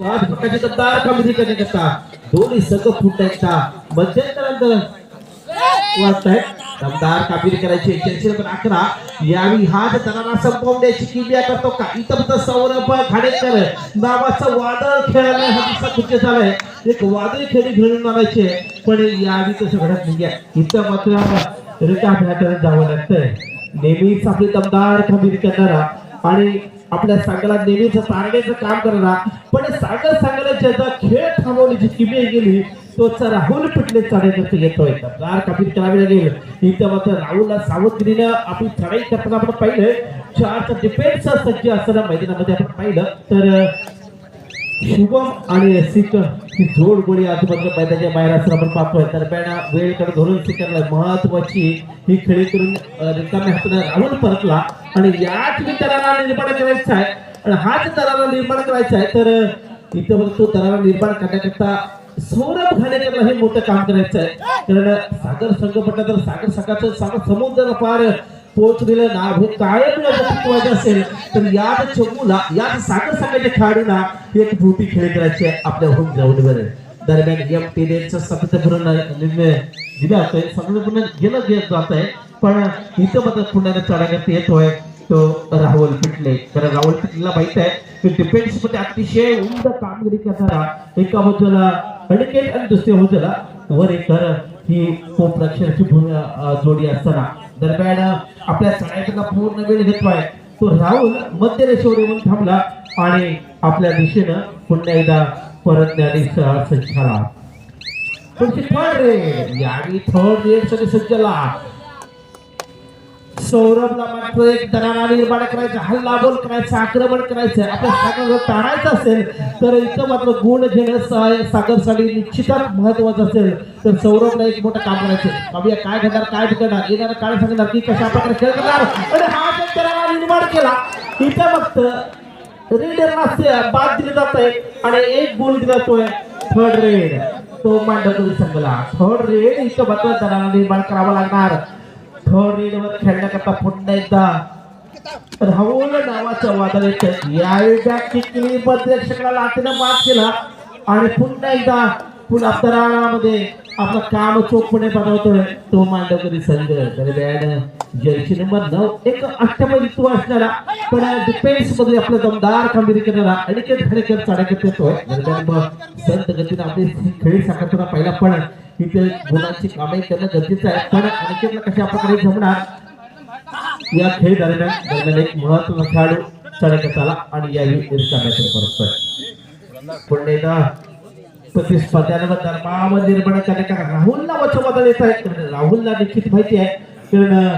पाच फटाचे दमदार कामगिरी करण्याकरता दोन्ही संघ फुटायचा. वाटत वाटतायत दमदार कामगिरी करायची. एकशे पण अकरा. यावेळी हाच तणाला संपवण्याची किमया करतो का? इथं फक्त सौरभ खाडेकर. नावाचं वादळ खेळायला हा दिवसा झालाय. एक वादळी खेळी घेऊन आणायचे पण यावेळी तसं घडत नाही इथं मात्र रिका जावं लागतंय. नेहमीच आपली दमदार कामगिरी करणारा आणि आपल्या संघाला नेहमीच तारण्याचं काम करणार पण सागर संघाला ज्याचा खेळ थांबवण्याची किमी गेली तोच राहुल पिटले चढायचं येतोय. दमदार कापीत करावी लागेल इथं मात्र राहुलला सावधगिरीनं आपली चढाई करताना आपण पाहिलं. चारचा डिफेन्स सज्ज असताना मैदानामध्ये आपण पाहिलं. तर शुभम आणि सिक की जोड गोळी आजूबाजूला मैदानाच्या बाहेर असं आपण पाहतोय. दरम्यान वेळकडे धरून स्वीकारला महत्वाची ही खेळी करून रिकाम्या हाताने राहून परतला आणि याच मी तराला निर्माण करायचा आहे. आणि हाच तराला निर्माण करायचा आहे. तर इथं मग तो तराला निर्माण करण्याकरता सौरभ घाणेकरला हे मोठं काम करायचं आहे. कारण सागर संघ म्हटलं तर सागर संघाचं सागर समुद्र पार पोहोचलेलं नाव हे कायम टिकवायचं असेल तर याच चमूला याच सागर संघाच्या खेळाडूला एक मोठी खेळ करायची आपल्या होम ग्राउंडवर दरम्यान एम टेनेचं सातत्यपूर्ण दिलं दिला जातोय. सातत्यपूर्ण गेलं गेलं जात आहे. पण इथं मात्र पुण्याला चढवण्यात येतोय तो राहुल पिटले. कारण राहुल पिटलेला माहीत आहे की डिफेन्समध्ये अतिशय उंच कामगिरी करणारा एका बाजूला अडकेल आणि दुसऱ्या बाजूला वर ही खूप रक्षणाची भूमी जोडी असताना. दरम्यान आपल्या चढाईचा पूर्ण वेळ घेतलाय तो राहुल मध्य रेषेवर येऊन थांबला आणि आपल्या दिशेनं पुन्हा एकदा परत परतण्याने सज्ज झाला पण थर्ड रेड यावेळी थर्ड रेडसाठी झाला सौरभला मात्र एक दरारा निर्माण करायचा हल्ला बोल करायचा आक्रमण करायचं. आपल्या सागर जर टाळायचं असेल तर इथं मात्र गुण घेणं सा- सागरसाठी निश्चितच महत्वाचं असेल. तर सौरभला एक मोठं काम करायचं बाबूया काय घेणार काय ठिकाणार येणार काय सांगणार की कशा प्रकारे खेळ करणार. आणि हा जर दरारा निर्माण केला. इथं फक्त रेडरला बाद दिले जात आहे आणि एक गुण दिला जातोय थर्ड रेड तो मांडतो संघला. थर्ड रेड इथं मात्र दरारा निर्माण करावा लागणार. थर्ड रेडवर खेळण्याकरता पुन्हा एकदा राहुल नावाचं वादळ येत यावेळेच्या किकली प्रेक्षकाला लाटेनं मात केला. आणि पुन्हा एकदा पुन्हा तरामध्ये आपलं काम चोखपणे बनवतोय तो मांडवकरी संघ. दरम्यान जर्सी नंबर नऊ एक अष्टपैलू असणारा पण डिफेन्समध्ये आपलं दमदार कामगिरी करणारा अनिकेत खरेकर चढाकत येतोय संत गतीनं आपली खेळी साकारताना पहिला पण इथे गुणांची कामे करणं गरजेचं आहे. पण अनिकेतला कशा प्रकारे जमणार? या खेळ दरम्यान दरम्यान एक महत्त्व खेळाडू चढकत आला आणि यावेळी रिकाम्याकडे परततोय. पुन्हा एकदा प्रतिस्पर्ध्यांवर धर्मामध्ये निर्माण करण्याकरता राहुल नावाचं बदल येत आहे कारण राहुलला निश्चित माहिती आहे. कारण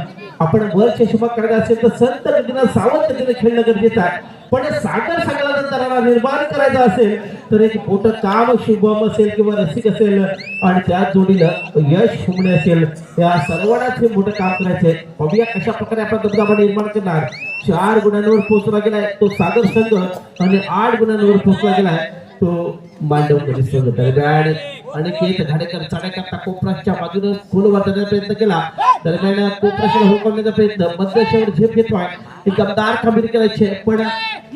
आपण वर चषमा करायचं असेल तर संत गतीनं सावध गतीनं खेळणं गरजेचं आहे. पण सागर संघाला जर निर्माण करायचा असेल तर एक मोठं काम शुभम असेल किंवा रसिक असेल आणि त्या जोडीला यश हुमणे असेल. या सर्वांनाच हे मोठं काम करायचंय. बघूया कशा प्रकारे आपण दबदबा निर्माण करणार. चार गुणांवर पोहोचला गेलाय तो सागर संघ आणि आठ गुणांवर पोहोचला गेलाय तो मांडवकरी संघ दरम्यान अनिकेत घाडेकर चढायकरता कोपराच्या बाजूने खोल वाटण्याचा प्रयत्न केला. दरम्यान कोपराशी हुकवण्याचा प्रयत्न मध्यशावर झेप घेतोय. एक गमदार कामगिरी करायची पण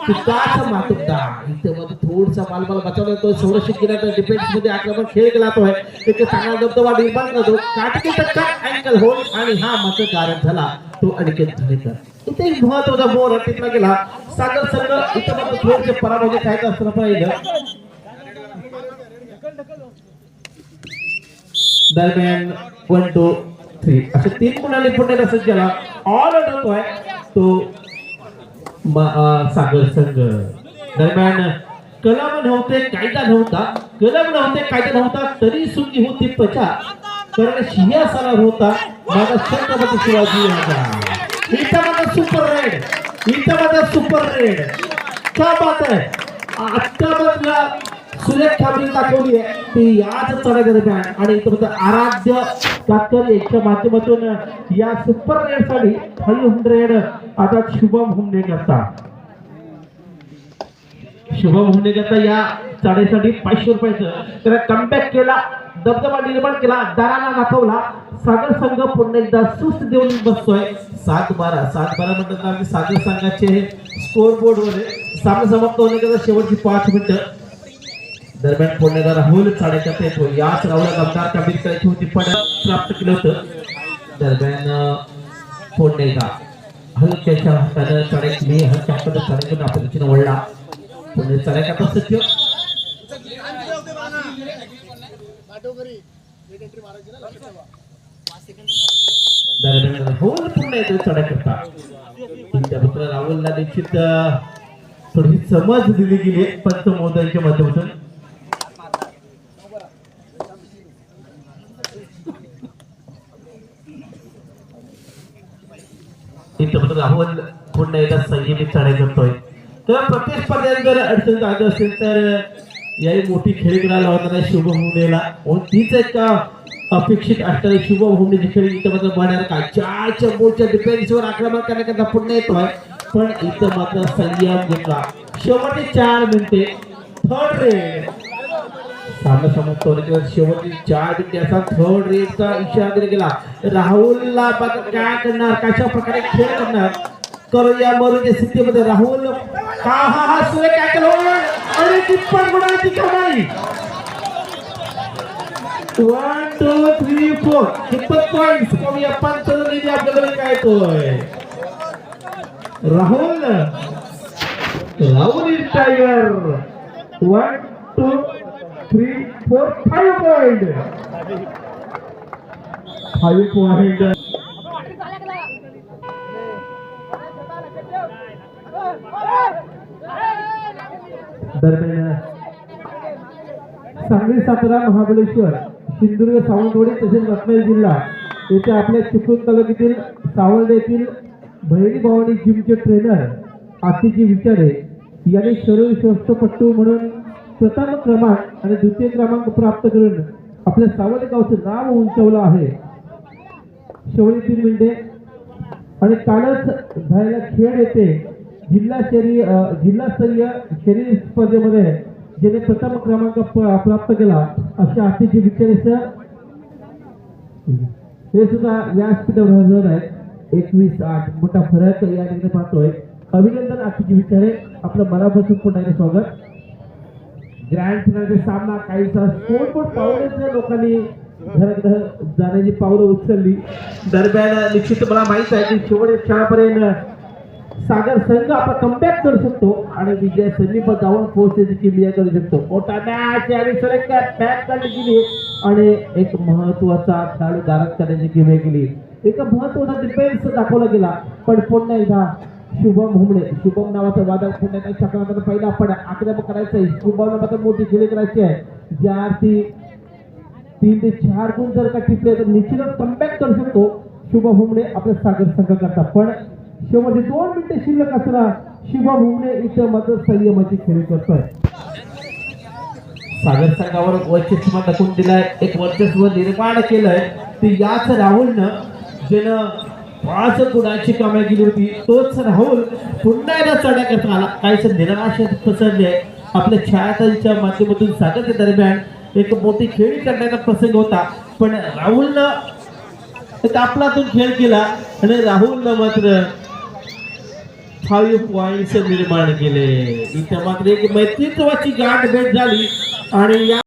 पिकाचा मातुकदा इथे मध्ये थोडसा मालमाल बचावला तो संरक्षित केला डिफेन्समध्ये आक्रमण खेळ केला तो आहे एक चांगला दबदबा निर्माण करतो काटके टक्का अँकल होल आणि हा मात्र कारण झाला. तो अनिकेत घाडेकर इथे एक महत्त्वाचा बोर टिकला गेला. सागर संघ इथं मात्र थोडसे पराभव खायचं असताना पाहिलं दरम्यान वन टू थ्री असे तीन गुणांनी पुण्याला सज्जाला ऑल आउट होतोय तो सागर संघ दरम्यान कलम नव्हते कायदा नव्हता. कलम नव्हते कायदा नव्हता तरी सुखी होती त्वचा कारण सिंहासनावर होता. माझा छत्रपती शिवाजी महाराज इथं माझा सुपर रेड इथं माझा सुपर रेड का बात आहे. आत्ता मधला सुरेख दाखवली आहे. ती याच चढा आणि इथं आराध्य कातकर यांच्या माध्यमातून या सुपर रेडसाठी फाईव्ह हंड्रेड आता शुभम हुमने करता. शुभम हुमने करता या चढाईसाठी पाचशे रुपयाचं. त्याला कमबॅक केला दबदबा निर्माण केला दाराला दाखवला सागर संघ पुन्हा एकदा सुस्त देऊन बसतोय. सात बारा सात बारा म्हणतात आम्ही सागर संघाचे स्कोर बोर्डवर सामना समाप्त होण्याकरता शेवटची पाच मिनिटं. दरम्यान पुण्याचा राहुल चाडेकर येतो याच राहुला गमदार कमीत करायची होती पण प्राप्त केलं होतं. दरम्यान पुणेचा हलक्याच्या हातानं मी हलक्या हातानं चढायची आपल्या दिशेनं वळला पुणे चढायचा सत्य. दरम्यान राहुल पुन्हा येतो चढाई करता तुमच्या पुत्र राहुलला निश्चित थोडी समज दिली गेली पंत माध्यमातून. इथं राहुल पुन्हा एकदा संयमित चढाई करतोय. तर प्रत्येक जर अडचण जात असेल तर याही मोठी खेळी लावताना होणार शुभभूमीला. हो, तीच एक अपेक्षित असणारी शुभभूमीची खेळी इथं मात्र बनणार का चारच्या चंबूच्या डिफेन्सवर आक्रमण करण्याकरता पुन्हा येतोय. पण इथं मात्र संयम घेतला. शेवटचे चार मिनिटे. थर्ड रेड सामना समाप्त होण्याच्या शेवटची चार त्याचा थर्ड रेडचा इशारा दिला गेला. राहुलला काय करणार? कशा प्रकारे खेळ करणार? करूया मरूच्या स्थितीमध्ये राहुल हा हा हा सूर्य काय केलं अरे तिप्पट गुणाची कमाई वन टू थ्री फोर तिप्पट पॉईंट पाहूया पंचावन्न आपल्याकडे काय तोय Rahul Rahul is tiger one two three four five point five point दरम्यान सांगली सातारा महाबळेश्वर सिंधुदुर्ग सावंतवाडी तसेच रत्नागिरी जिल्हा येथे आपल्या चिपळूण तालुक्यातील सावंत येथील बहिणी भवानी जिमचे ट्रेनर आतिजी विचारे यांनी शरीर स्वस्थपट्टू म्हणून प्रथम क्रमांक आणि द्वितीय क्रमांक प्राप्त करून आपल्या सावंत गावचं नाव उंचवलं आहे. शेवळी तीन मिनिटे आणि कालच झालेल्या खेळ येथे जिल्हा शरी जिल्हास्तरीय शरीर स्पर्धेमध्ये ज्याने प्रथम क्रमांक प्राप्त केला अशा अतिशय विचार हे सुद्धा व्यासपीठावर हजर आहेत. एकवीस आठ मोठा फरक या ठिकाणी पाहतोय. अभिनंदन अतिशय विचारे आपलं मनापासून पुन्हा स्वागत. ग्रँड फिनालचे सामना काहीसा स्फोटफोट पावलेच्या लोकांनी जाण्याची पावलं उचलली. दरम्यान निश्चित मला माहीत आहे की शेवट क्षणापर्यंत सागर संघ आपण कमबॅक करू शकतो आणि विजय समीप जाऊन पोहोचण्याची किमया करू शकतो. मोठा मॅच आणि सुरेखा बॅक गेली आणि एक महत्त्वाचा खेळाडू गारद करण्याची किमया केली. एक महत्त्वाचा डिफेन्स दाखवला गेला पण पुन्हा एकदा शुभम हुमणे शुभम नावाचा वादक पुन्हा चक्रांतर पहिला आपण आक्रमक करायचं आहे. शुभमला मात्र मोठी खेळी करायची आहे. ज्या ती तीन ते चार गुण जर का टिपले तर निश्चितच कमबॅक करू शकतो. शुभम हुमणे आपल्या सागर संघ करता पण शेवटचे दोन मिनिटे शिल्लक असताना शुभम हुमणे इथं मात्र संयमाची खेळी करतोय. सागर संघावर वर्चस्व टाकून दिलाय. एक वर्चस्व निर्माण केलंय. ते याच राहुलनं ज्यानं पाच गुणाची कामे केली होती तोच राहुल पुन्हा एकदा चढ्याकरता आला? काहीच निराश प्रसंग आपल्या छायातांच्या माध्यमातून सागरच्या दरम्यान. एक मोठी खेळी करण्याचा प्रसंग होता. पण राहुलनं एक आपलातून खेळ केला आणि राहुलनं मात्र फाईव्ह पॉइंट निर्माण केले. इथं मात्र एक मैत्रित्वाची गाठ भेट झाली आणि या